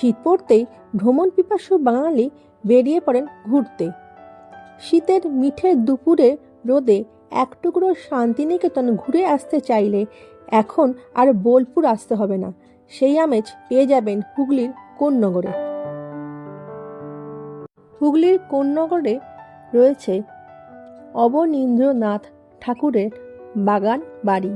শীত পড়তেই ভ্রমণ পিপাসু বাঙালি বেরিয়ে পড়েন ঘুরতে। শীতের মিঠে দুপুরে রোদে এক টুকরো শান্তিনিকেতন ঘুরে আসতে চাইলে এখন আর বোলপুর আসতে হবে না। সেই আমেজ পেয়ে যাবেন হুগলির কোন্নগরে। হুগলির কোন্নগরে রয়েছে অবনীন্দ্রনাথ ঠাকুরের বাগান বাড়ি।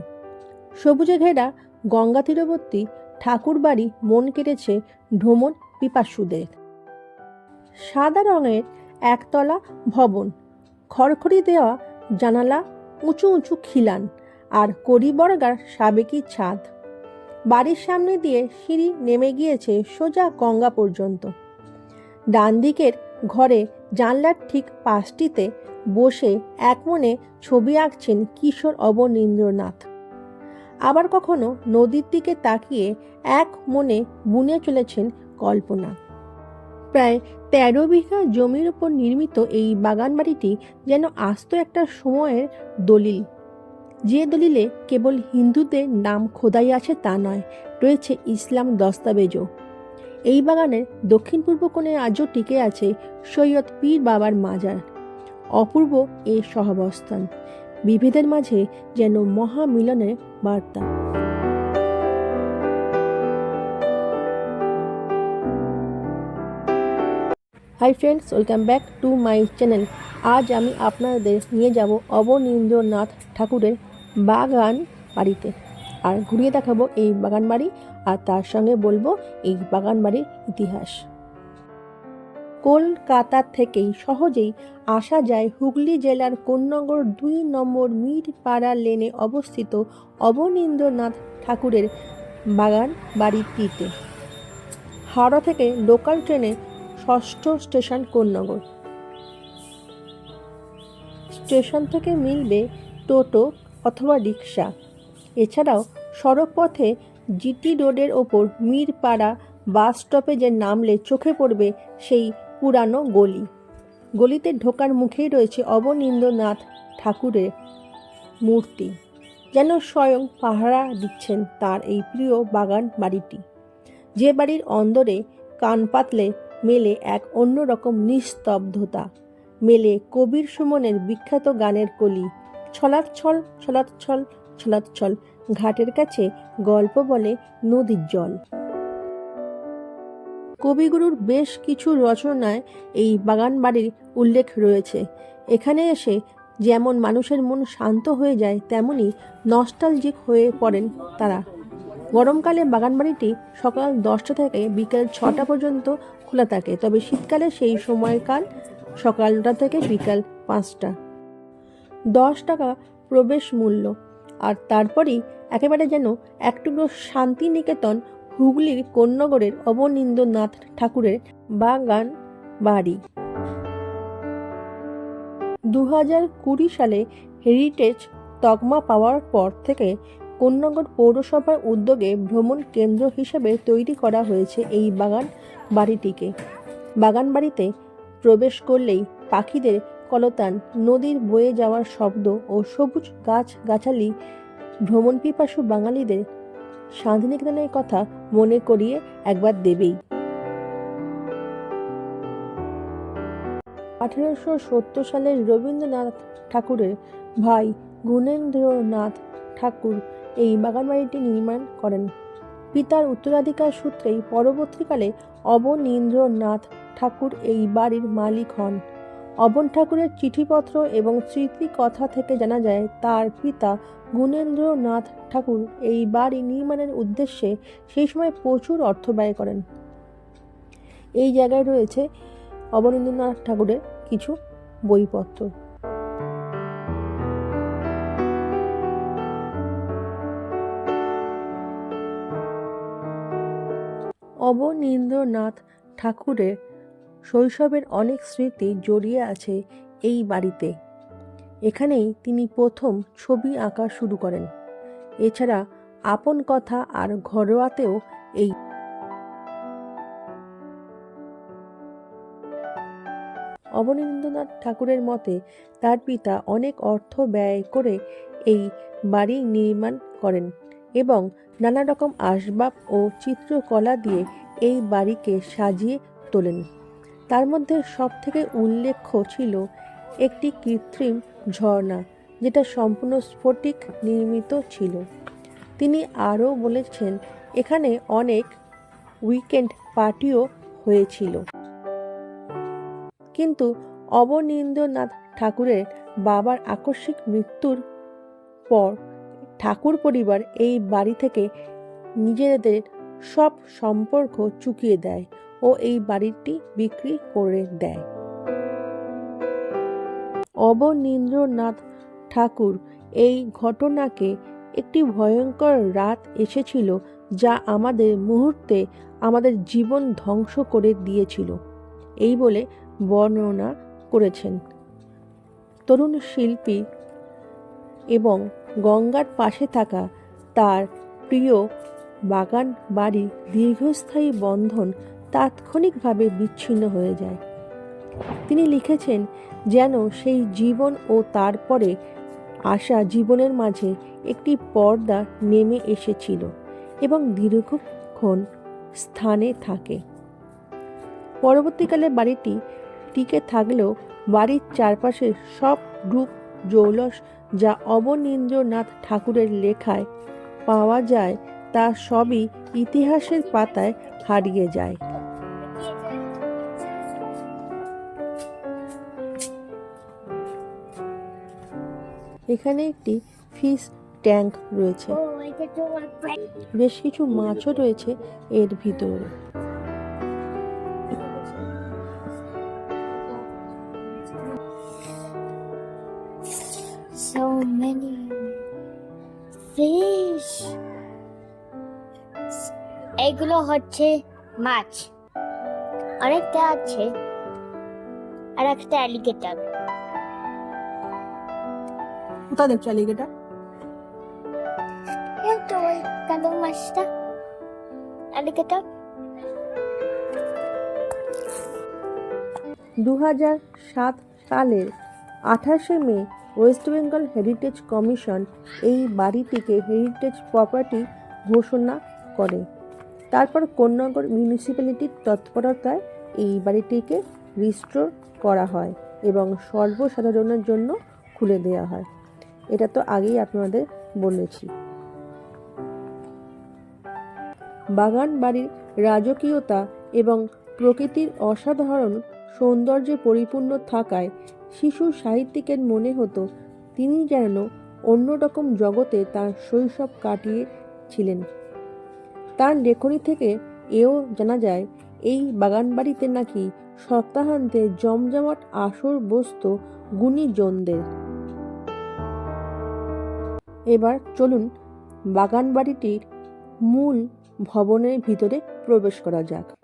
সবুজে ঘেরা গঙ্গা তীরবর্তী ঠাকুর বাড়ি মন কেড়েছে ভ্রমণ পিপাসুদের। সাদা রঙের একতলা ভবন, খড়খড়ি দেওয়া জানালা উঁচু উঁচু খিলান আর কড়িবর্গার সাবেকি ছাদ। বাড়ির সামনে দিয়ে সিঁড়ি নেমে গিয়েছে সোজা গঙ্গা পর্যন্ত। ডান দিকের ঘরে জানলার ঠিক পাশটিতে বসে একমনে ছবি আঁকছেন কিশোর অবনীন্দ্রনাথ। আবার কখনো নদীর দিকে তাকিয়ে এক মনে বুনে চলেছেন কল্পনা। প্রায় তেরো বিঘা জমির উপর নির্মিত এই বাগান বাড়িটি যেন আস্ত একটা সময়ের দলিল। যে দলিলে কেবল হিন্দুদের নাম খোদাই আছে তা নয়, রয়েছে ইসলাম দস্তাবেজও। এই বাগানের দক্ষিণ পূর্ব কোণে আজও টিকে আছে সৈয়দ পীর বাবার মাজার। অপূর্ব এ সহাবস্থান। বিভেদের মাঝে যেন মহামিলনের বার্তা। Hi friends welcome back to my channel আজ আমি আপনাদের নিয়ে যাব অবনীন্দ্রনাথ ঠাকুরের বাগান বাড়িতে। আর ঘুরিয়ে দেখাবো এই বাগান বাড়ি, আর তার সঙ্গে বলব এই বাগান বাড়ির ইতিহাস। কলকাতা থেকেই সহজেই আসা যায় হুগলি জেলার কোন্নগর দুই নম্বর মিরপাড়া লেনে অবস্থিত অবনীন্দ্রনাথ ঠাকুরের বাগান বাড়িটিতে হাওড়া থেকে লোকাল ট্রেনে ষষ্ঠ স্টেশন কোন্নগর। স্টেশন থেকে মিলবে টোটো অথবা রিক্সা। এছাড়াও সড়ক পথে জিটি রোডের ওপর মিরপাড়া বাস স্টপেজে নামলে চোখে পড়বে সেই পুরানো গলি। গলিতে ঢোকার মুখেই রয়েছে অবনীন্দ্রনাথ ঠাকুরের মূর্তি। যেন স্বয়ং পাহারা দিচ্ছেন তার এই প্রিয় বাগান বাড়িটি। যে বাড়ির অন্দরে কান পাতলে মেলে এক অন্যরকম নিস্তব্ধতা। মেলে কবির সুমনের বিখ্যাত গানের কলি। ছলাচ্ছল ছলাচ্ছল ছলাচ্ছল ঘাটের কাছে গল্প বলে নদীর জল। কবিগুরুর বেশ কিছু রচনায় এই বাগান বাড়ির উল্লেখ রয়েছে। এখানে এসে যেমন মানুষের মন শান্ত হয়ে যায়, তেমনি নস্টালজিক হয়ে পড়েন তারা। গরমকালে বাগানবাড়িটি সকাল দশটা থেকে বিকেল ছটা পর্যন্ত খোলা থাকে, তবে শীতকালে সেই সময়কাল সকালটা থেকে বিকাল পাঁচটা। দশ টাকা প্রবেশ মূল্য, আর তারপরেই একেবারে যেন একটুকরো শান্তিনিকেতন হুগলির কোন্নগরের অবনীন্দ্রনাথ ঠাকুরের বাগান বাড়ি। দু কুড়ি সালে হেরিটেজ তকমা পাওয়ার পর থেকে কোন্নগর পৌরসভার উদ্যোগে ভ্রমণ কেন্দ্র হিসেবে তৈরি করা হয়েছে এই বাগান বাড়িটিকে। বাগান বাড়িতে প্রবেশ করলেই পাখিদের কলতান, নদীর বয়ে যাওয়ার শব্দ ও সবুজ গাছ গাছালি ভ্রমণ পিপাসু বাঙালিদের শান্তিনিকেতনের কথা মনে করিয়ে একবার দেবেই। আঠেরোশো সত্তর সালের রবীন্দ্রনাথ ঠাকুরের ভাই গুণেন্দ্রনাথ ঠাকুর এই বাগানবাড়িটি নির্মাণ করেন। পিতার উত্তরাধিকার সূত্রেই পরবর্তীকালে অবনীন্দ্রনাথ ঠাকুর এই বাড়ির মালিক হন। অবন ঠাকুরের চিঠিপত্র এবং স্মৃতি কথা থেকে জানা যায়, তার পিতা গুণেন্দ্রনাথ ঠাকুর এই বাড়ি নির্মাণের উদ্দেশ্যে সেই সময় প্রচুর অর্থ ব্যয় করেন। এই জায়গায় রয়েছে অবনীন্দ্রনাথ ঠাকুরের কিছু বইপত্র। অবনীন্দ্রনাথ ঠাকুরের শৈশবের অনেক স্মৃতি জড়িয়ে আছে এই বাড়িতে। এখানেই তিনি প্রথম ছবি আঁকা শুরু করেন। এছাড়া আপন কথা আর ঘরোয়াতেও এই অবনীন্দ্রনাথ ঠাকুরের মতে, তার পিতা অনেক অর্থ ব্যয় করে এই বাড়ি নির্মাণ করেন এবং নানা রকম আসবাব ও চিত্রকলা দিয়ে এই বাড়িকে সাজিয়ে তোলেন। তার মধ্যে সবথেকে উল্লেখ্য ছিল একটি কৃত্রিম ঝর্ণা, যেটা সম্পূর্ণ স্ফটিক নির্মিত ছিল। তিনি আরও বলেছেন, এখানে অনেক উইকেন্ড পার্টিও হয়েছিল। কিন্তু অবনীন্দ্রনাথ ঠাকুরের বাবার আকস্মিক মৃত্যুর পর ঠাকুর পরিবার এই বাড়ি থেকে নিজেদের সব সম্পর্ক চুকিয়ে দেয়। ও এই বাড়িটি বিক্রি করে দেয়। অবনীন্দ্রনাথ ঠাকুর, এই ঘটনাকে একটি ভয়ঙ্কর রাত এসেছিল যা আমাদের মুহূর্তে আমাদের জীবন ধ্বংস করে দিয়েছিল, এই বলে বর্ণনা করেছেন। তরুণ শিল্পী এবং গঙ্গার পাশে থাকা তার প্রিয় বাগান বাড়ির দীর্ঘস্থায়ী বন্ধন তাৎক্ষণিকভাবে বিচ্ছিন্ন হয়ে যায়। তিনি লিখেছেন যেন সেই জীবন ও তারপরে আসা জীবনের মাঝে একটি পর্দা নেমে এসেছিল এবং দীর্ঘক্ষণ স্থানে থাকে। পরবর্তীকালে বাড়িটি টিকে থাকলেও বাড়ির চারপাশে সব রূপ জৌলস যা অবনীন্দ্রনাথ ঠাকুরের লেখায় পাওয়া যায় তা সবই ইতিহাসের পাতায় হারিয়ে যায়। এখানে একটি ফিশ ট্যাঙ্ক রয়েছে Oh. বেশ কিছু মাছও রয়েছে এর ভিতরে So many fish. এগুলো হচ্ছে মাছ অনেকটা আছে আর একটা অ্যালিগেটর কোথায় দেখছ অ্যালিগেটার? এই তো ওই কালো মাছটা অ্যালিগেটর। দু হাজার সাত সালের আঠাশে May West Bengal heritage commission এই বাড়িটিকে হেরিটেজ প্রপার্টি ঘোষণা করে। তারপর কোন্নগর মিউনিসিপ্যালিটির তৎপরতায় এই বাড়িটিকে রিস্টোর করা হয় এবং সর্বসাধারণের জন্য খুলে দেওয়া হয়। এটা তো আগেই আপনাদের বলেছি। বাগান বাড়ির রাজকীয়তা এবং প্রকৃতির অসাধারণ সৌন্দর্যে পরিপূর্ণ থাকায় শিশু সাহিত্যিকের মনে হতো তিনি যেন অন্যরকম জগতে তার শৈশব কাটিয়েছিলেন। তার লেখনী থেকে এও জানা যায়, এই বাগানবাড়িতে নাকি সপ্তাহান্তে জমজমাট আসর বসত গুণীজনদের। এবার চলুন বাগান বাড়িটির মূল ভবনের ভিতরে প্রবেশ করা যাক।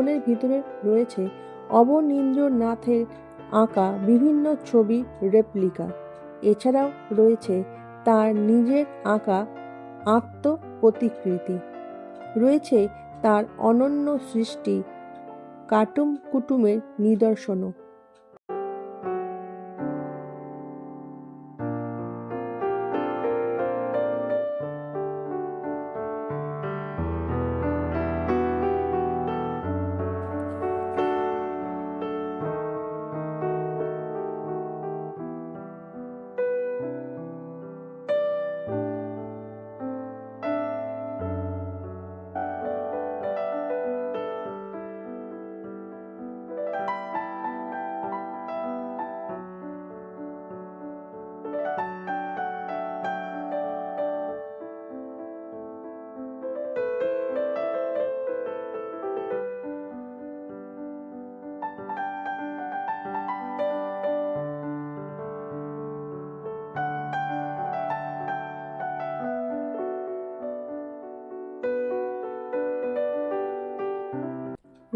ভবনের ভিতরে রয়েছে অবনীন্দ্রনাথের আঁকা বিভিন্ন ছবি রেপ্লিকা। এছাড়াও রয়েছে তার নিজের আঁকা আত্মপ্রতিকৃতি। রয়েছে তার অনন্য সৃষ্টি কাটুম কুটুমের নিদর্শনও।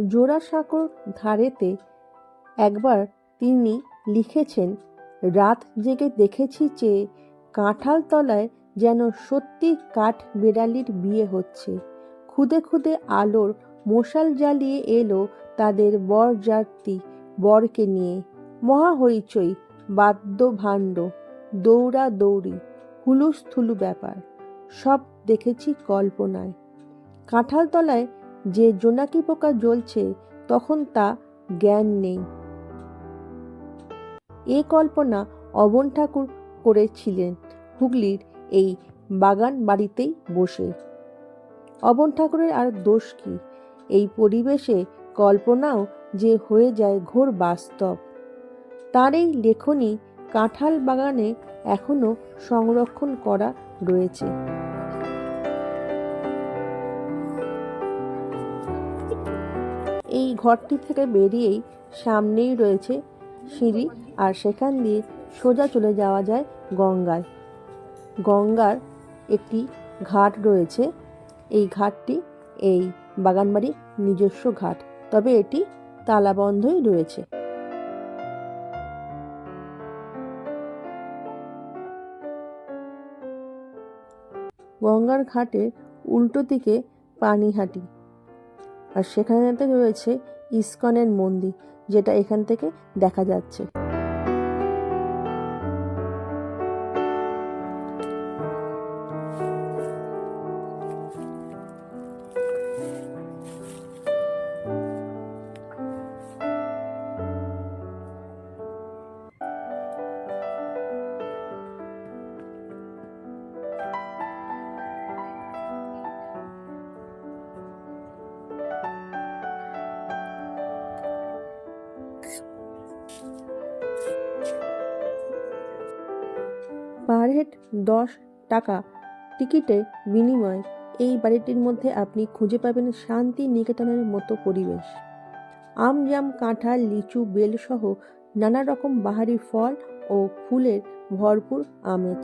জোড়াসাঁকোর ধারেতে একবার তিনি লিখেছেন, রাত জেগে দেখেছি যে কাঁঠাল তলায় যেন সত্যি কাঠ বেড়ালির বিয়ে হচ্ছে। খুদে খুদে আলোর মশাল জ্বালিয়ে এলো তাদের বর বরযাত্রী বরকে নিয়ে। মহা হইচই বাদ্য ভাণ্ড দৌড়া দৌড়ি, হুলুস্থুলু ব্যাপার। সব দেখেছি কল্পনায়। কাঁঠাল তলায় যে জোনাকি পোকা জ্বলছে, তখন তা জ্ঞান নেই। এ কল্পনা অবন ঠাকুর করেছিলেন হুগলির এই বাগান বাড়িতেই বসে। অবন ঠাকুরের আর দোষ কি? এই পরিবেশে কল্পনাও যে হয়ে যায় ঘোর বাস্তব। তার এই লেখনী কাঁঠাল বাগানে এখনও সংরক্ষণ করা রয়েছে। এই ঘরটি থেকে বেরিয়েই সামনেই রয়েছে সিঁড়ি আর সেখান দিয়ে সোজা চলে যাওয়া যায় গঙ্গায়। গঙ্গার একটি ঘাট রয়েছে। এই ঘাটটি এই বাগানবাড়ির নিজস্ব ঘাট, তবে এটি তালাবন্ধই রয়েছে। গঙ্গার ঘাটের উল্টো দিকে পানিহাটি। আর সেখানেতে রয়েছে ইস্কনের মন্দির যেটা এখান থেকে দেখা যাচ্ছে। হেড দশ টাকা। টিকিটের বিনিময়ে এই বাড়িটির মধ্যে আপনি খুঁজে পাবেন শান্তি নিকেতনের মতো পরিবেশ। আম জাম কাঁঠাল, লিচু বেল সহ নানা রকম বাহারি ফল ও ফুলের ভরপুর আমেজ।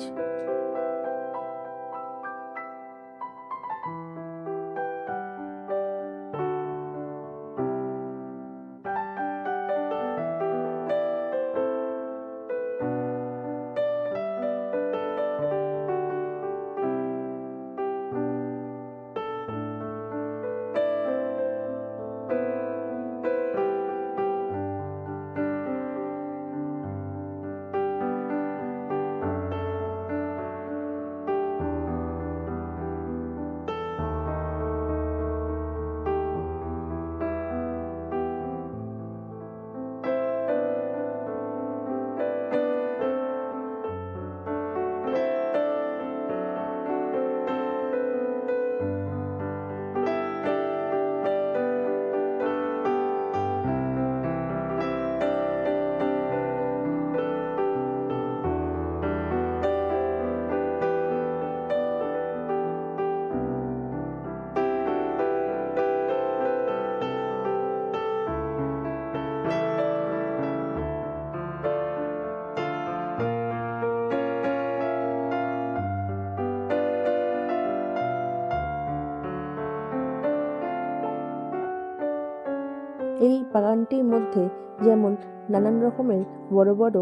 এই বাগানটির মধ্যে যেমন নানান রকমের বড় বড়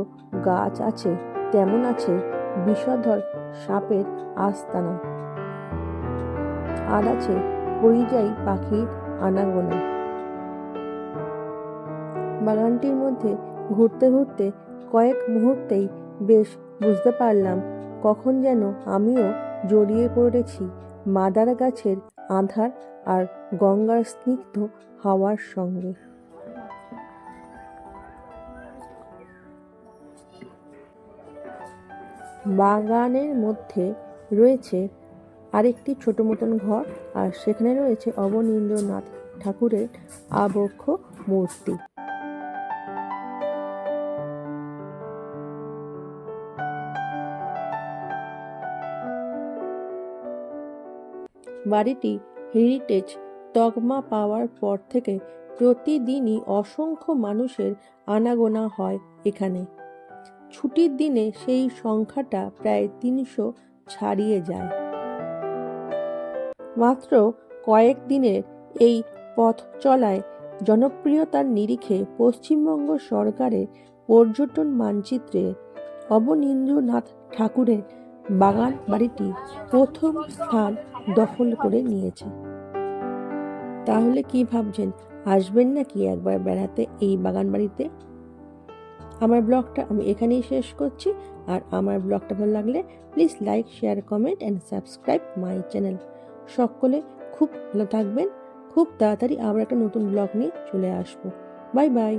গাছ আছে, তেমন আছে বিষধর সাপের আস্তানা। আর আছে পরিযায়ী পাখির আনাগোনা। বাগানটির মধ্যে ঘুরতে ঘুরতে কয়েক মুহূর্তেই বেশ বুঝতে পারলাম কখন যেন আমিও জড়িয়ে পড়েছি মাদার গাছের আধার আর গঙ্গার স্নিগ্ধ হাওয়ার সঙ্গে। বাগানের মধ্যে রয়েছে আরেকটি ছোট মতন ঘর, আর সেখানে রয়েছে অবনীন্দ্রনাথ ঠাকুরের আবক্ষ মূর্তি। বাড়িটি হেরিটেজ তকমা পাওয়ার পর থেকে প্রতিদিনই অসংখ্য মানুষের আনাগোনা হয় এখানে। ছুটির দিনে সেই সংখ্যাটা প্রায় তিনশো ছাড়িয়ে যায়। মাত্র কয়েক দিনের এই পথ চলায় জনপ্রিয়তার নিরিখে পশ্চিমবঙ্গ সরকারের পর্যটন মানচিত্রে অবনীন্দ্রনাথ ঠাকুরের বাগান বাড়িটি প্রথম স্থান দখল করে নিয়েছে। তাহলে কি ভাবছেন? আসবেন নাকি একবার বেড়াতে এই বাগান বাড়িতে? আমার ব্লগটা আমি এখানেই শেষ করছি। আর আমার ব্লগটা ভালো লাগলে please like share comment and subscribe my channel সকলে খুব ভালো থাকবেন। খুব তাড়াতাড়ি আবার একটা নতুন ব্লগ নিয়ে চলে আসব। Bye bye